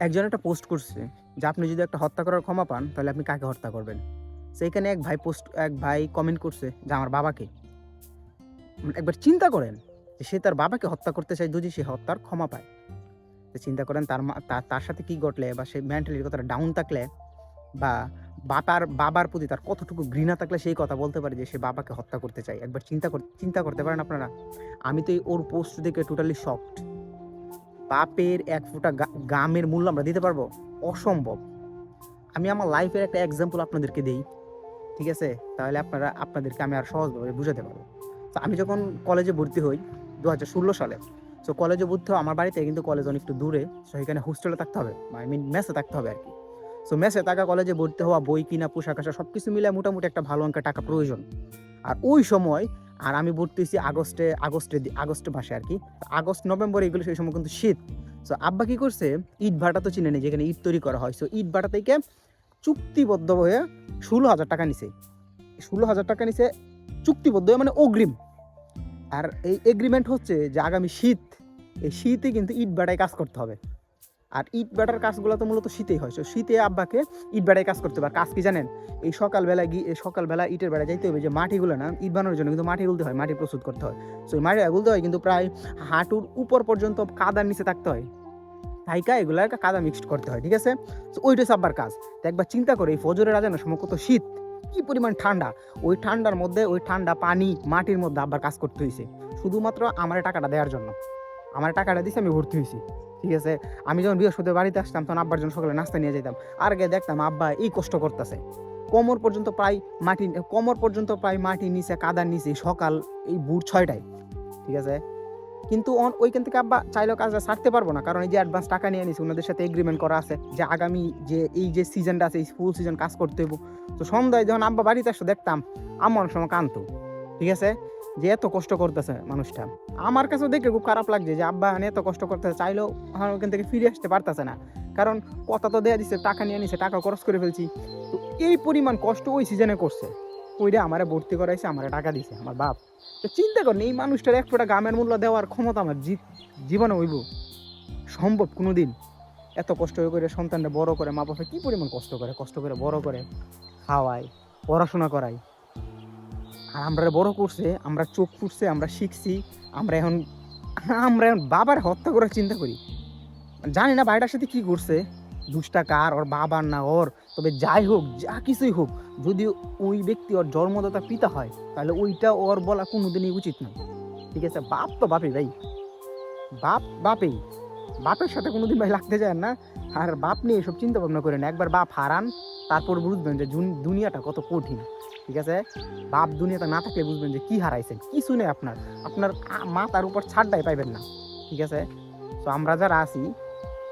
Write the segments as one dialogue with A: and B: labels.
A: একজন একটা পোস্ট করছে যে আপনি যদি একটা হত্যা করার ক্ষমা পান, তাহলে আপনি কাকে হত্যা করবেন? সেইখানে এক ভাই পোস্ট, এক ভাই কমেন্ট করছে যে আমার বাবাকে। মানে একবার চিন্তা করেন যে সে তার বাবাকে হত্যা করতে চায়, যদি সে হত্যার ক্ষমা পায়। চিন্তা করেন তার মা- তার- সাথে কি ঘটলে বা সে মেন্টালি কতটা ডাউন থাকলে বা বাবার বাবার প্রতি তার কতটুকু ঘৃণা থাকলে সেই কথা বলতে পারে যে সে বাবাকে হত্যা করতে চায়। একবার চিন্তা চিন্তা করতে পারেন আপনারা? আমি তো এই ওর পোস্ট দেখে টোটালি শকড বাপের এক ফোঁটা গামের মূল্য আমরা দিতে পারব? অসম্ভব। আমি আমার লাইফের একটা এক্সাম্পল আপনাদেরকে দিই, ঠিক আছে? তাহলে আপনারা, আপনাদেরকে আমি আর সহজভাবে বুঝাতে পারব। তো আমি যখন কলেজে ভর্তি হই দু হাজার ষোলো সালে সো কলেজে ভর্তি হওয়া আমার বাড়িতে কিন্তু কলেজ অনেক একটু দূরে সো সেখানে হোস্টেলে থাকতে হবে আই মিন মেসে থাকতে হবে আর কি। সো মেসে থাকা কলেজে ভর্তি হওয়া, বই কিনা, পোশাক আশাক সব কিছু মিলে মোটামুটি একটা ভালো অঙ্কের টাকা প্রয়োজন। আর ওই সময় আর আমি ভর্তি হয়েছি আগস্টে আগস্টে আগস্ট মাসে আর কি। আগস্ট, নভেম্বর এগুলো সেই সময় কিন্তু শীত। সো আব্বা কি করছে? ইট ভাটা তো চিনে নেই, যেখানে ইট তৈরি করা হয়। সো ইট ভাটা থেকে চুক্তিবদ্ধ হয়ে ষোলো হাজার টাকা নিছে। ষোলো হাজার টাকা নিছে, চুক্তিবদ্ধ হয়ে মানে অগ্রিম। আর এই এগ্রিমেন্ট হচ্ছে যে আগামী শীত, এই শীতে কিন্তু ইট ভাটায় কাজ করতে হবে। আর ইট ভাটার কাজগুলো তো মূলত শীতেই হয়। সো শীতে আব্বাকে ইট ভাটায় কাজ করতে আর কাজ কি জানেন? এই সকালবেলা গিয়ে সকালবেলা ইটের বেড়া যাইতে হবে যে মাটিগুলো না, ইট বানানোর জন্য কিন্তু মাটি গুলতে হয়, মাটি প্রস্তুত করতে হয়। সো এই মাটি গুলতে হয় কিন্তু প্রায় হাঁটুর উপর পর্যন্ত কাদার নিচে থাকতে হয়। তাইকা এগুলো কাদা মিক্সড করতে হয়, ঠিক আছে? তো ওইটা আব্বার কাজ। তো একবার চিন্তা করে, এই ফজরের রাজানোর সময় কত শীত? কি পরিমাণ ঠান্ডা? ওই ঠান্ডার মধ্যে, ওই ঠান্ডা পানি মাটির মধ্যে আব্বার কাজ করতে হয়েছে শুধুমাত্র আমার টাকাটা দেওয়ার জন্য। আমার টাকাটা দিয়েছে আমি ভর্তি হয়েছি। ঠিক আছে? আমি যখন বৃহস্পতি বাড়িতে আসতাম, তখন আব্বার জন্য সকালে নাস্তা নিয়ে যেতাম আর আগে দেখতাম আব্বা এই কষ্ট করতেছে। কোমর পর্যন্ত প্রায় মাটি, কোমর পর্যন্ত প্রায় মাটি নিচে, কাদার নিচে, সকাল এই বুট ছয়টায়। ঠিক আছে? কিন্তু ওইখান থেকে আব্বা চাইলেও কাজটা ছাড়তে পারব না। কারণ এই যে অ্যাডভান্স টাকা নিয়ে নিছি ওনাদের সাথে এগ্রিমেন্ট করা আছে যে আগামী যে এই যে সিজনটা আছে, এই ফুল সিজন কাজ করতে হইব। তো সন্ধ্যায় যখন আব্বা বাড়িতে আসতো, দেখতাম আমার অনেক সময় কানতো ঠিক আছে? যে এত কষ্ট করতেছে মানুষটা। আমার কাছেও দেখে খুব খারাপ লাগছে যে, আব্বা এত কষ্ট করতেছে, চাইলেও আমার ওখান থেকে ফিরে আসতে পারতেছে না। কারণ কথা তো দেয়া দিচ্ছে টাকা নিয়ে নিছে, টাকা খরচ করে ফেলছি। তো এই পরিমাণ কষ্ট ওই সিজনে করছে। ওইটা আমারে ভর্তি করাইছে, আমারে টাকা দিছে, আমার বাপ। তো চিন্তা করেন, এই মানুষটার এক ফোঁটা গামের মূল্য দেওয়ার ক্ষমতা আমার জীবনে হইব। সম্ভব কোনো দিন এত কষ্ট করে সন্তানটা বড় করে মা বাবা কি পরিমাণ কষ্ট করে? কষ্ট করে বড় করে খাওয়ায়, পড়াশোনা করায়। আর আমরা বড় করছে, আমরা চোখ ফুটছে আমরা শিখছি, আমরা এখন আমরা এখন বাবার হত্যা করার চিন্তা করি। জানি না ভাইটার সাথে কি করছে, দুষ্টা কার, ওর বাবার না ওর, তবে যাই হোক, যা কিছুই হোক, যদি ওই ব্যক্তি ওর জন্মদাতা পিতা হয়, তাহলে ওইটা ওর বলা কোনোদিনই উচিত নয় ঠিক আছে? বাপ তো বাপে ভাই। বাপ বাপেই। বাপের সাথে কোনোদিন ভাই লাগতে যায় না। আর বাপ নিয়ে এসব চিন্তা ভাবনা করেন একবার বাপ হারান, তারপর বুঝবেন যে দুনিয়াটা কত কঠিন। ঠিক আছে? বাপ দুনিয়াতে না থাকলে বুঝবেন যে কি হারাইছেন কিছু নেই আপনার। আপনার মা তার উপর ছাড়টাই পাইবেন না। ঠিক আছে? তো আমরা যারা আছি,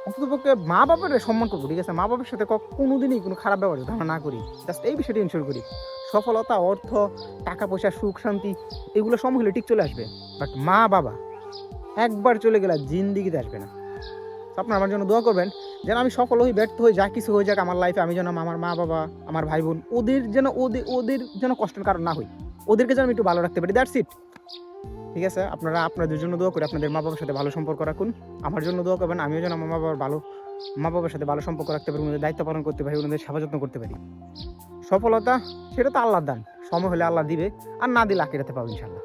A: অন্ততপক্ষে মা বাবার সম্মান করব, ঠিক আছে? মা বাবার সাথে কোনোদিনই কোনো খারাপ ব্যবহার আমরা না করি। জাস্ট এই বিষয়টা ইনশোর করি। সফলতা, অর্থ, টাকা, পয়সা, সুখ, শান্তি, এগুলো সময় হলে ঠিক চলে আসবে। বাট মা বাবা একবার চলে গেলে জিন্দিগিতে আসবে না। তো আপনারা আমার জন্য দোয়া করবেন, যেন আমি সফল হই, ব্যর্থ হই, যা কিছু হয়ে যাক আমার লাইফে আমি যেন আমার মা, বাবা, আমার ভাই, বোন, ওদের যেন ওদের ওদের যেন কষ্টের কারণ না হই, ওদেরকে যেন আমি একটু ভালো রাখতে পারি দ্যাটস ইট ঠিক আছে, আপনারা, আপনাদের জন্য দোয়া করি, আপনাদের মা, বাবার সাথে ভালো সম্পর্ক রাখুন, আমার জন্য দোয়া করবেন, আমিও যেন আমার মা, বাবার ভালো, মা, বাবার সাথে ভালো সম্পর্ক রাখতে পারি, ওনাদের দায়িত্ব পালন করতে পারি, ওনাদের সেবা যত্ন করতে পারি। সফলতা, সেটা তো আল্লাহর দান, সময় হলে আল্লাহ দিবে, আর না দিলে আকিরাতে পাবো ইনশাল্লাহ